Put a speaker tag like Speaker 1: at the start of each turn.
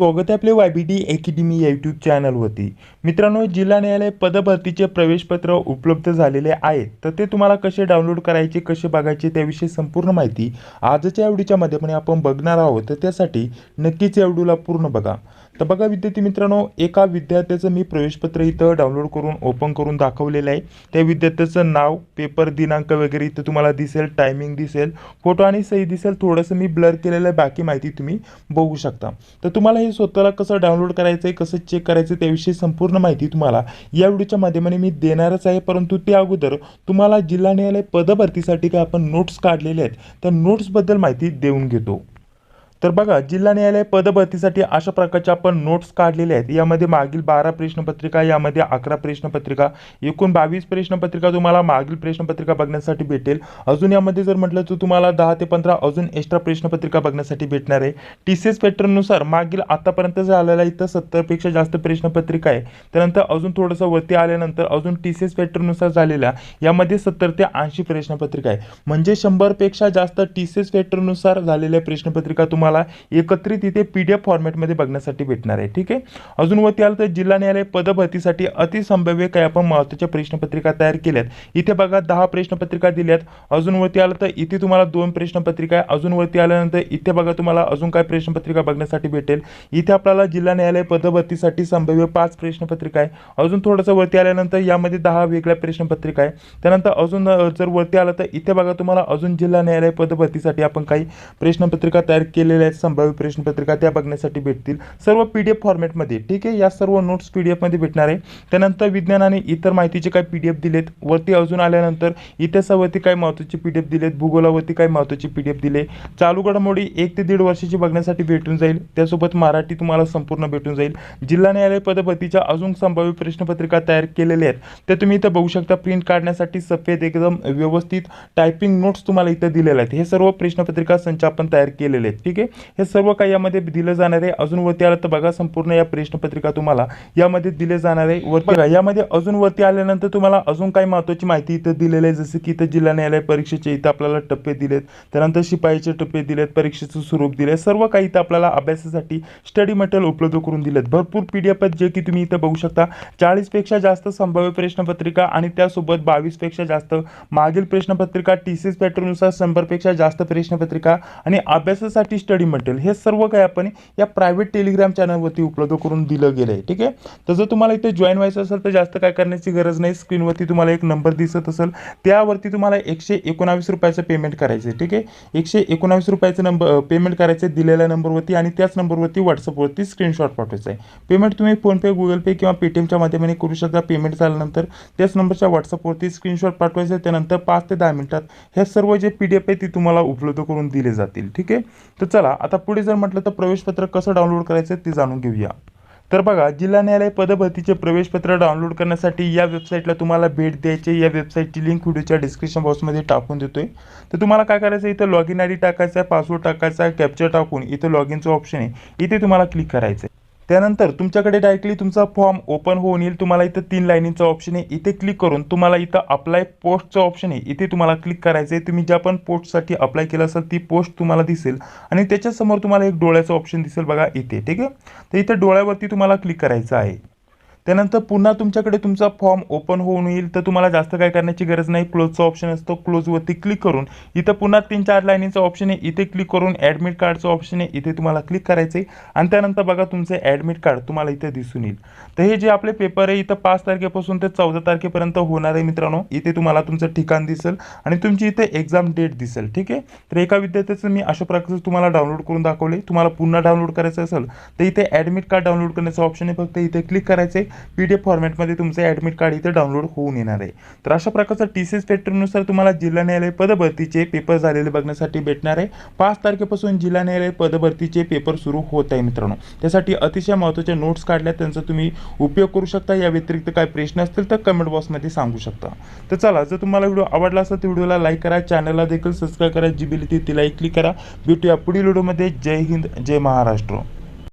Speaker 1: स्वागत आहे आपले वाय बी डी अकॅडमी या यूट्यूब चॅनलवरती मित्रांनो जिल्हा न्यायालय पदभरतीचे प्रवेशपत्र उपलब्ध झालेले आहेत तर ते तुम्हाला कसे डाउनलोड करायचे कसे बघायचे त्याविषयी संपूर्ण माहिती आजच्या एवढीच्या माध्यमाने आपण बघणार आहोत. तर त्यासाठी नक्कीच या व्हिडिओला पूर्ण बघा. तर बघा विद्यार्थी मित्रांनो एका विद्यार्थ्याचं मी प्रवेशपत्र इथं डाउनलोड करून ओपन करून दाखवलेलं आहे. त्या विद्यार्थ्याचं नाव पेपर दिनांक वगैरे इथं तुम्हाला दिसेल टायमिंग दिसेल फोटो आणि सही दिसेल थोडंसं मी ब्लर केलेलं आहे. बाकी माहिती तुम्ही बघू शकता. तर तुम्हाला हे स्वतःला कसं डाउनलोड करायचं आहे कसं चेक करायचं त्याविषयी संपूर्ण माहिती तुम्हाला या व्हिडिओच्या माध्यमाने मी देणारच आहे. परंतु त्या अगोदर तुम्हाला जिल्हा न्यायालय पदभरतीसाठी काय आपण नोट्स काढलेले आहेत त्या नोट्सबद्दल माहिती देऊन घेतो. तर बघा जिल्हा न्यायालय पदभरतीसाठी अशा प्रकारच्या आपण नोट्स काढलेल्या आहेत. यामध्ये मागील बारा प्रश्नपत्रिका यामध्ये अकरा प्रश्नपत्रिका एकूण बावीस प्रश्नपत्रिका तुम्हाला मागील प्रश्नपत्रिका बघण्यासाठी भेटेल. अजून यामध्ये जर म्हटलं तर तुम्हाला दहा ते पंधरा अजून एक्स्ट्रा प्रश्नपत्रिका बघण्यासाठी भेटणार आहे. टी सी एस पॅटर्ननुसार मागील आतापर्यंत झालेला इथं सत्तरपेक्षा जास्त प्रश्नपत्रिका आहे. त्यानंतर अजून थोडंसं वरती आल्यानंतर अजून टी सी एस पॅटर्ननुसार झालेल्या यामध्ये सत्तर ते ऐंशी प्रश्नपत्रिका आहे. म्हणजे शंभरपेक्षा जास्त टी सी एस पॅटर्ननुसार झालेल्या प्रश्नपत्रिका तुम्हाला एकत्रित इथे पी डी एफ फॉर्मॅटमध्ये बघण्यासाठी भेटणार आहे ठीक आहे? अजून वरती आलं तर जिल्हा न्यायालय पदभरतीसाठी अतिसंभाव्य काही आपण महत्त्वाच्या प्रश्नपत्रिका तयार केल्यात. इथे बघा दहा प्रश्नपत्रिका दिल्यात. अजून वरती आलं तर इथे तुम्हाला दोन प्रश्नपत्रिका आहे. अजून वरती आल्यानंतर इथे बघा तुम्हाला अजून काय प्रश्नपत्रिका बघण्यासाठी भेटेल. इथे आपल्याला जिल्हा न्यायालय पदभरतीसाठी संभाव्य पाच प्रश्नपत्रिका आहे. अजून थोडंसं वरती आल्यानंतर यामध्ये दहा वेगळ्या प्रश्नपत्रिका आहे. त्यानंतर अजून जर वरती आलं तर इथे बघा तुम्हाला अजून जिल्हा न्यायालय पदभरतीसाठी आपण काही प्रश्नपत्रिका तयार केलेल्या आहेत संभाव्य प्रश्नपत्रिका त्या बघण्यासाठी भेटतील. सर्व पी डी एफ फॉर्मॅटमध्ये ठीक आहे? या सर्व नोट्स पी डी एफमध्ये भेटणार आहे. त्यानंतर विज्ञान आणि इतर माहितीचे काय पी डी एफ दिलेत. वरती अजून आल्यानंतर इतिहासावरती काय महत्त्वाचे पी डी एफ दिलेत. भूगोलावरती काय महत्त्वाचे पी डी एफ दिले. चालू घडामोडी एक ते दीड वर्षाची बघण्यासाठी भेटून जाईल. त्यासोबत मराठी तुम्हाला संपूर्ण भेटून जाईल. जिल्हा न्यायालय पदभरतीच्या अजून संभाव्य प्रश्नपत्रिका तयार केलेल्या आहेत. त्या तुम्ही इथं बघू शकता. प्रिंट काढण्यासाठी सफेद एकदम व्यवस्थित टायपिंग नोट्स तुम्हाला इथं दिलेल्या आहेत. हे सर्व प्रश्नपत्रिका संच आपण तयार केलेले आहेत. ठीक आहे? हे सर्व काही यामध्ये दिलं जाणार आहे. अजून वरती आलं तर बघा संपूर्ण या प्रश्नपत्रिका तुम्हाला यामध्ये दिले जाणार आहे. वर बघा यामध्ये अजून वरती आल्यानंतर तुम्हाला अजून काही महत्त्वाची माहिती इथं दिलेली आहे. जसं की इथं जिल्हा न्यायालय परीक्षेचे इथं आपल्याला टप्पे दिलेत. त्यानंतर शिपाईचे टप्पे दिलेत परीक्षेचं स्वरूप दिले सर्व काही इथं आपल्याला अभ्यासासाठी स्टडी मटेरियल उपलब्ध करून दिलेत. भरपूर पी डी एफ आहेत जे की तुम्ही इथं बघू शकता. चाळीसपेक्षा जास्त संभाव्य प्रश्नपत्रिका आणि त्यासोबत बावीसपेक्षा जास्त मागील प्रश्नपत्रिका टी सी एस पॅटर्ननुसार शंभरपेक्षा जास्त प्रश्नपत्रिका आणि अभ्यासासाठी स्टडी मटेरियल हे सर्व काही आपण या प्रायव्हेट टेलिग्राम चॅनलवरती उपलब्ध करून दिलं गेलं आहे ठीक आहे? तर जर तुम्हाला इथे जॉईन व्हायचं असेल तर जास्त काय करण्याची गरज नाही. स्क्रीनवरती तुम्हाला एक नंबर दिसत असेल त्यावरती तुम्हाला एकशे एकोणावीस रुपयाचं पेमेंट करायचं आहे ठीक आहे? एकशे एकोणावीस रुपयाचं नंबर पेमेंट करायचं आहे दिलेल्या नंबरवरती आणि त्याच नंबरवरती व्हॉट्सअपवरती स्क्रीनशॉट पाठवायचा आहे पेमेंट तुम्ही फोनपे गुगल पे किंवा पेटीएमच्या माध्यमाने करू शकता. पेमेंट झाल्यानंतर त्याच नंबरच्या व्हॉट्सअपवरती स्क्रीनशॉट पाठवायचं आहे त्यानंतर पाच ते दहा मिनिटात हे सर्व जे पी डी एफ आहे ती तुम्हाला उपलब्ध करून दिले जातील ठीक आहे? तर चला आता पुढे जर म्हटलं तर प्रवेशपत्र कसं डाउनलोड करायचं ते जाणून घेऊया. तर बघा जिल्हा न्यायालय पदभरतीचे प्रवेशपत्र डाउनलोड करण्यासाठी या वेबसाईटला तुम्हाला भेट द्यायची या वेबसाईटची लिंक व्हिडिओच्या डिस्क्रिप्शन बॉक्समध्ये टाकून देतोय. तर तुम्हाला काय करायचं इथं लॉग इन आय डी टाकायचा आहे पासवर्ड टाकायचा आहे कॅप्चर टाकून इथं लॉग इनचं ऑप्शन आहे. इथे तुम्हाला क्लिक करायचं आहे. त्यानंतर तुमच्याकडे डायरेक्टली तुमचा फॉर्म ओपन होऊन येईल. तुम्हाला इथं तीन लाईनींचं ऑप्शन आहे. इथे क्लिक करून तुम्हाला इथं अप्लाय पोस्टचं ऑप्शन आहे. इथे तुम्हाला क्लिक करायचं आहे तुम्ही ज्या पण पोस्टसाठी अप्लाय केलं असेल ती पोस्ट तुम्हाला दिसेल. आणि त्याच्यासमोर तुम्हाला एक डोळ्याचं ऑप्शन दिसेल बघा इथे. ठीक आहे? तर इथं डोळ्यावरती तुम्हाला क्लिक करायचं आहे. त्यानंतर पुन्हा तुमच्याकडे तुमचा फॉर्म ओपन होऊन येईल. तर तुम्हाला जास्त काय करण्याची गरज नाही. क्लोजचा ऑप्शन असतो. क्लोजवरती क्लिक करून इथं पुन्हा तीन चार लाईनीचा ऑप्शन आहे. इथे क्लिक करून ॲडमिट कार्डचं ऑप्शन आहे. इथे तुम्हाला क्लिक करायचं आहे. आणि त्यानंतर बघा तुमचं ॲडमिट कार्ड तुम्हाला इथे दिसून येईल. तर हे जे आपले पेपर आहे इथं पाच तारखेपासून ते चौदा तारखेपर्यंत होणार आहे मित्रांनो. इथे तुम्हाला तुमचं ठिकाण दिसेल आणि तुमची इथे एक्झाम डेट दिसेल. ठीक आहे? तर एका विद्यार्थ्याचं मी अशा प्रकारचं तुम्हाला डाउनलोड करून दाखवले तुम्हाला पुन्हा डाउनलोड करायचं असेल तर इथे ॲडमिट कार्ड डाउनलोड करण्याचं ऑप्शन आहे. फक्त इथे क्लिक करायचं आहे पी डी एफ फॉर्मॅटमध्ये तुमचं ॲडमिट कार्ड इथे डाउनलोड होऊन येणार आहे. तर अशा प्रकारचा टी सी एस पॅटर्ननुसार तुम्हाला जिल्हा न्यायालय पदभरतीचे पेपर झालेले बघण्यासाठी भेटणार आहे. पाच तारखेपासून जिल्हा न्यायालय पदभरतीचे पेपर सुरू होत आहे मित्रांनो. त्यासाठी अतिशय महत्त्वाच्या नोट्स काढल्या त्यांचा तुम्ही उपयोग करू शकता. या व्यतिरिक्त काय प्रश्न असतील तर कमेंट बॉक्समध्ये सांगू शकता. तर चला जर तुम्हाला व्हिडिओ आवडला असेल तर व्हिडिओला लाईक करा. चॅनलला देखील सबस्क्राईब करा. जी बिल तिलाही क्लिक करा. भेटूया पुढील व्हिडिओमध्ये. जय हिंद जय महाराष्ट्र.